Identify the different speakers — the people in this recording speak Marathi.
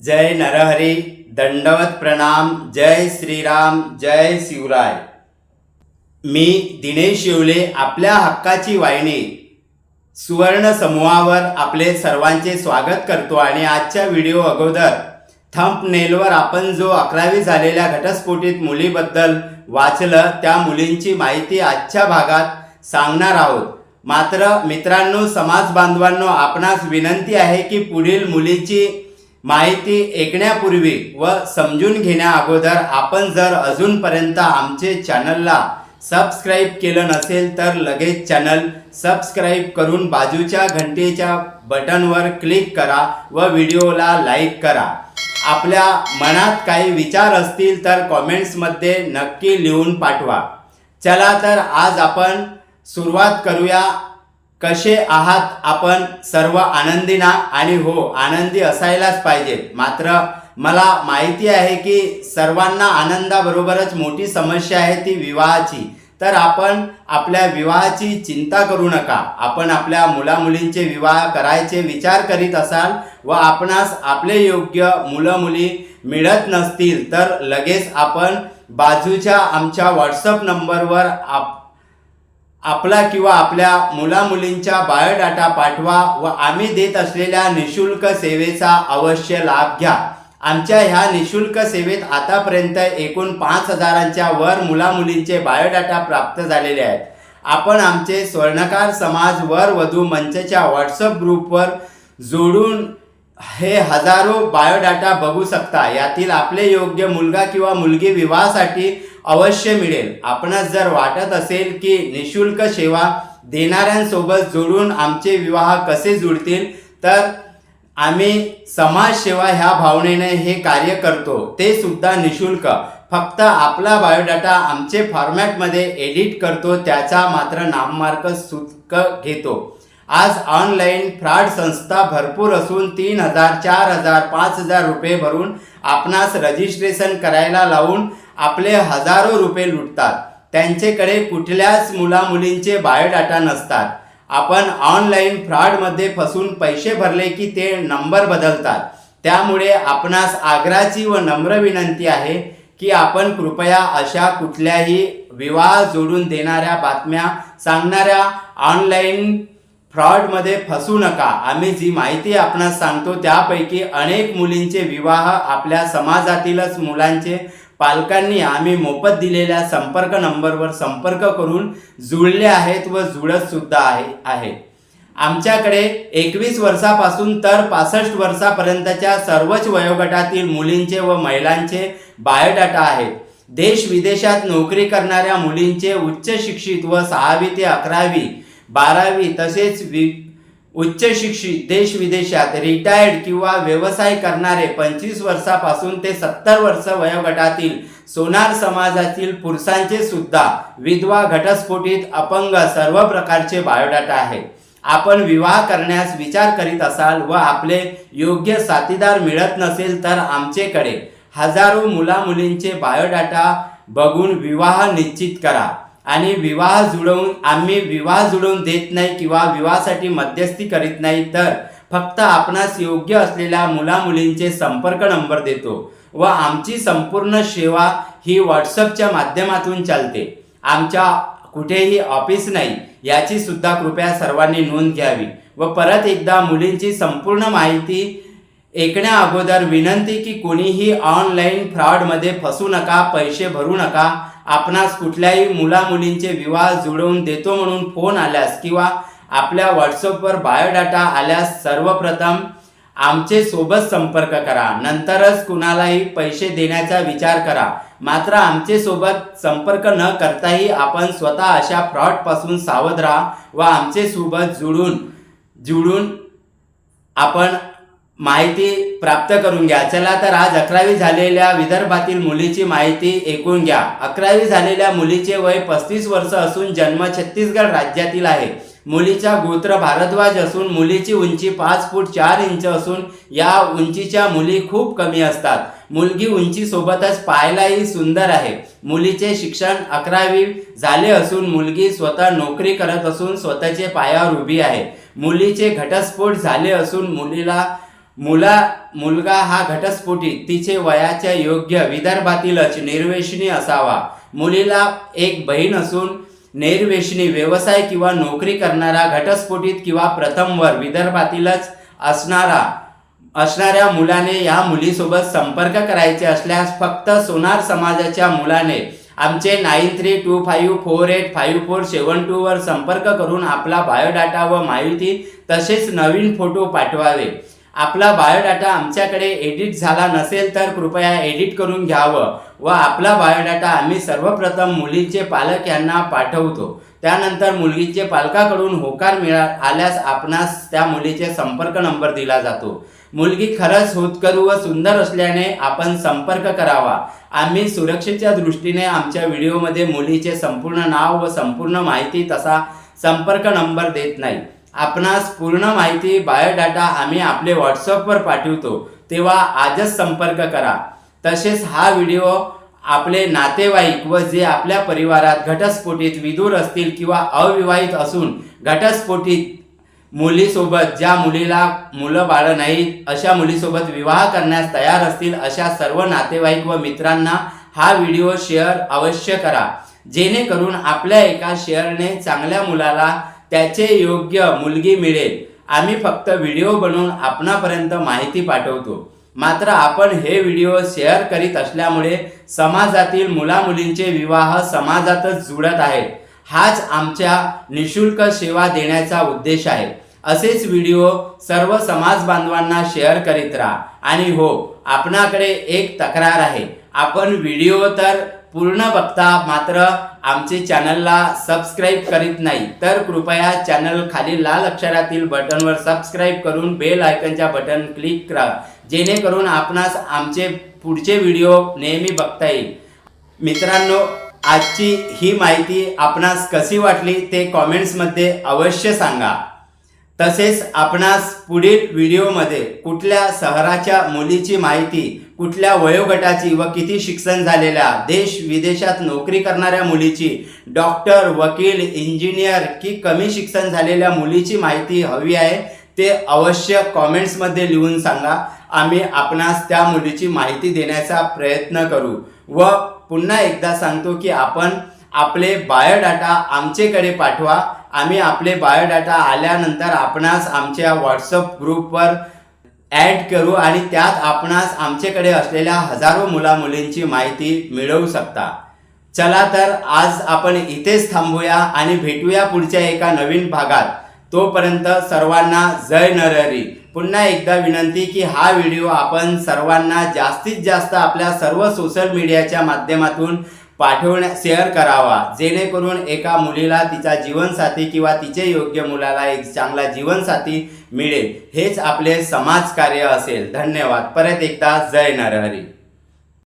Speaker 1: जय नरहरी दंडवत प्रणाम जय श्रीराम जय शिवराय. मी दिनेश येवले आपल्या हक्काची वाहिनी. सुवर्ण समूहावर आपले सर्वांचे स्वागत करतो आणि आजच्या व्हिडिओ अगोदर थंप नेलवर आपण जो अकरावी झालेल्या घटस्फोटीत मुलीबद्दल वाचलं त्या मुलींची माहिती आजच्या भागात सांगणार आहोत. मात्र मित्रांनो समाज बांधवांनो आपणास विनंती आहे की पुढील मुलीची माहिती ऐकण्यापूर्वी व समजून घेण्या अगोदर आपण जर अजूनपर्यंत आमचे चॅनलला सबस्क्राईब केलं नसेल तर लगेच चॅनल सबस्क्राईब करून बाजूच्या घंटेच्या बटनवर क्लिक करा व व्हिडिओला लाईक करा. आपल्या मनात काही विचार असतील तर कॉमेंट्समध्ये नक्की लिहून पाठवा. चला तर आज आपण सुरुवात करूया. कसे आहात आपण सर्व आनंदी ना आणि हो आनंदी असायलाच पाहिजेत मात्र मला माहिती आहे की सर्वांना आनंदाबरोबरच मोठी समस्या आहे ती विवाहाची. तर आपण आपल्या विवाहाची चिंता करू नका. आपण आपल्या मुलामुलींचे विवाह करायचे विचार करीत असाल व आपणास आपले योग्य मुलं मुली मिळत नसतील तर लगेच आपण बाजूच्या आमच्या व्हॉट्सअप नंबरवर आप आपला किंवा आपल्या मुलामुलींच्या बायोडाटा पाठवा व आम्ही देत असलेल्या निशुल्क सेवेचा अवश्य लाभ घ्या. आमच्या ह्या निशुल्क सेवेत आतापर्यंत एकूण पाच हजारांच्या वर मुलामुलींचे बायोडाटा प्राप्त झालेले आहेत. आपण आमचे स्वर्णकार समाज वर वधू मंचच्या व्हॉट्सअप ग्रुपवर जोडून हे हजारो बायोडाटा बघू शकता. यातील आपले योग्य मुलगा किंवा मुलगी विवाहासाठी अवश्य मिळेल. आपणास जर वाटत असेल की निशुल्क सेवा देणाऱ्यांसोबत जोडून आमचे विवाह कसे जुळतील तर आम्ही समाजसेवा ह्या भावनेने हे कार्य करतो. ते सुद्धा निशुल्क. फक्त आपला बायोडाटा आमचे फॉर्मॅटमध्ये एडिट करतो त्याचा मात्र नाममार्क शुल्क घेतो. आज ऑनलाईन फ्रॉड संस्था भरपूर असून तीन हजार चार हजार पाच हजार रुपये भरून आपणास रजिस्ट्रेशन करायला लावून आपले हजारो रुपये लुटतात. त्यांच्याकडे कुठल्याच मुलामुलींचे बायोडाटा नसतात. आपण ऑनलाईन फ्रॉडमध्ये फसून पैसे भरले की ते नंबर बदलतात. त्यामुळे आपणास आग्राची व नम्र विनंती आहे की आपण कृपया अशा कुठल्याही विवाह जोडून देणाऱ्या बातम्या सांगणाऱ्या ऑनलाईन फ्रॉडमध्ये फसू नका. आम्ही जी माहिती आपणास सांगतो त्यापैकी अनेक मुलींचे विवाह आपल्या समाजातीलच मुलांचे पालकांनी आम्ही मोफत दिलेल्या संपर्क नंबरवर संपर्क करून जुळले आहेत व जुळतसुद्धा आहे आहे. आमच्याकडे एकवीस वर्षापासून तर पासष्ट वर्षापर्यंतच्या सर्वच वयोगटातील मुलींचे व महिलांचे बायोडाटा आहेत. देश विदेशात नोकरी करणाऱ्या मुलींचे उच्च शिक्षित व सहावी ते अकरावी बारावी तसेच वि उच्च शिक्षित देश विदेशात रिटायर्ड किंवा व्यवसाय करणारे पंचवीस वर्षापासून ते सत्तर वर्ष वयोगटातील सोनार समाजातील पुरुषांचे सुद्धा विधवा घटस्फोटित अपंग सर्व प्रकारचे बायोडाटा आहे. आपण विवाह करण्यास विचार करीत असाल व आपले योग्य साथीदार मिळत नसेल तर आमचेकडे हजारो मुलामुलींचे बायोडाटा बघून विवाह निश्चित करा. आणि विवाह जुळवून आम्ही विवाह जुळवून देत नाही किंवा विवाहासाठी मध्यस्थी करीत नाही तर फक्त आपणास योग्य असलेल्या मुलामुलींचे संपर्क नंबर देतो व आमची संपूर्ण सेवा ही व्हॉट्सअपच्या माध्यमातून चालते. आमच्या कुठेही ऑफिस नाही याची सुद्धा कृपया सर्वांनी नोंद घ्यावी व परत एकदा मुलींची संपूर्ण माहिती ऐकण्या अगोदर विनंती की कोणीही ऑनलाईन फ्रॉडमध्ये फसू नका पैसे भरू नका आपणास कुठल्याही मुलामुलींचे विवाह जुळवून देतो म्हणून फोन आल्यास किंवा आपल्या व्हॉट्सअपवर बायोडाटा आल्यास सर्वप्रथम आमचे सोबत संपर्क करा. नंतरच कुणालाही पैसे देण्याचा विचार करा. मात्र आमचे सोबत संपर्क न करताही आपण स्वतः अशा फ्रॉडपासून सावध राहा व आमचे सोबत जुळून जुळून आपण माहिती प्राप्त करून घ्या. चला तर आज अकरावी झालेल्या विदर्भातील मुलीची माहिती ऐकून घ्या. अकरावी झालेल्या मुलीचे वय पस्तीस वर्ष असून जन्म छत्तीसगड राज्यातील आहे. मुलीचा गोत्र भारद्वाज असून मुलीची उंची पाच फूट चार इंच असून या उंचीच्या मुली खूप कमी असतात. मुलगी उंचीसोबतच पाहायलाही सुंदर आहे. मुलीचे शिक्षण अकरावी झाले असून मुलगी स्वतः नोकरी करत असून स्वतःचे पायावर उभी आहे. मुलीचे घटस्फोट झाले असून मुलीला मुला मुलगा हा घटस्फोटीत तिचे वयाच्या योग्य विदर्भातीलच निर्वेशनी असावा. मुलीला एक बहीण असून निर्वेशनी व्यवसाय किंवा नोकरी करणारा घटस्फोटीत किंवा प्रथमवर विदर्भातीलच असणारा असणाऱ्या मुलाने या मुलीसोबत संपर्क करायचे असल्यास फक्त सोनार समाजाच्या मुलाने आमचे nine three two five four eight five four seven टूवर संपर्क करून आपला बायोडाटा व माहिती तसेच नवीन फोटो पाठवावे. आपला बायोडाटा आमच्याकडे एडिट झाला नसेल तर कृपया एडिट करून घ्यावं व आपला बायोडाटा आम्ही सर्वप्रथम मुलीचे पालक यांना पाठवतो. त्यानंतर मुलगीचे पालकाकडून होकार मिळा आल्यास आपणास त्या मुलीचे संपर्क नंबर दिला जातो. मुलगी खरंच होतकरू व सुंदर असल्याने आपण संपर्क करावा. आम्ही सुरक्षेच्या दृष्टीने आमच्या व्हिडिओमध्ये मुलीचे संपूर्ण नाव व संपूर्ण माहिती तसा संपर्क नंबर देत नाही. आपणास पूर्ण माहिती बायोडाटा आम्ही आपले व्हॉट्सअपवर पाठवतो. तेव्हा आजच संपर्क करा. तसेच हा व्हिडिओ आपले नातेवाईक व जे आपल्या परिवारात घटस्फोटीत विदूर असतील किंवा अविवाहित असून घटस्फोटीत मुलीसोबत ज्या मुलीला मुलं बाळं नाहीत अशा मुलीसोबत विवाह करण्यास तयार असतील अशा सर्व नातेवाईक व मित्रांना हा व्हिडिओ शेअर अवश्य करा. जेणेकरून आपल्या एका शेअरने चांगल्या मुलाला त्याचे योग्य मुलगी मिळेल. आम्ही फक्त व्हिडिओ बनवून आपणापर्यंत माहिती पाठवतो. मात्र आपण हे व्हिडिओ शेअर करीत असल्यामुळे समाजातील मुलामुलींचे विवाह समाजातच जुळत आहेत. हाच आमच्या निशुल्क सेवा देण्याचा उद्देश आहे. असेच व्हिडिओ सर्व समाज बांधवांना शेअर करीत राहा. आणि हो आपणाकडे एक तक्रार आहे. आपण व्हिडिओ तर पूर्ण बघता मात्र आमचे चॅनलला सबस्क्राईब करीत नाही. तर कृपया चॅनल खाली लाल अक्षरातील बटनवर सबस्क्राईब करून बेल आयकनच्या बटन क्लिक करा. जेणेकरून आपणास आमचे पुढचे व्हिडिओ नेहमी बघता येईल. मित्रांनो आजची ही माहिती आपणास कशी वाटली ते कॉमेंट्समध्ये अवश्य सांगा. तसेच आपणास पुढील व्हिडिओमध्ये कुठल्या शहराच्या मुलीची माहिती कुठल्या वयोगटाची व किती शिक्षण झालेल्या देश विदेशात नोकरी करणाऱ्या मुलीची डॉक्टर वकील इंजिनियर की कमी शिक्षण झालेल्या मुलीची माहिती हवी आहे ते अवश्य कॉमेंट्समध्ये लिहून सांगा. आम्ही आपणास त्या मुलीची माहिती देण्याचा प्रयत्न करू. व पुन्हा एकदा सांगतो की आपण आपले बायोडाटा आमचेकडे पाठवा. आम्ही आपले बायोडाटा आल्यानंतर आपणास आमच्या व्हॉट्सअप ग्रुपवर ॲड करू आणि त्यात आपणास आमच्याकडे असलेल्या हजारो मुलामुलींची माहिती मिळवू शकता. चला तर आज आपण इथेच थांबूया आणि भेटूया पुढच्या एका नवीन भागात. तोपर्यंत सर्वांना जय नरहरी. पुन्हा एकदा विनंती की हा व्हिडिओ आपण सर्वांना जास्तीत जास्त आपल्या सर्व सोशल मीडियाच्या माध्यमातून पाठवण्या शेअर करावा. जेणेकरून एका मुलीला तिचा जीवनसाथी किंवा तिचे योग्य मुलाला एक चांगला जीवनसाथी मिळेल. हेच आपले समाजकार्य असेल. धन्यवाद. परत एकदा जय नरहरी.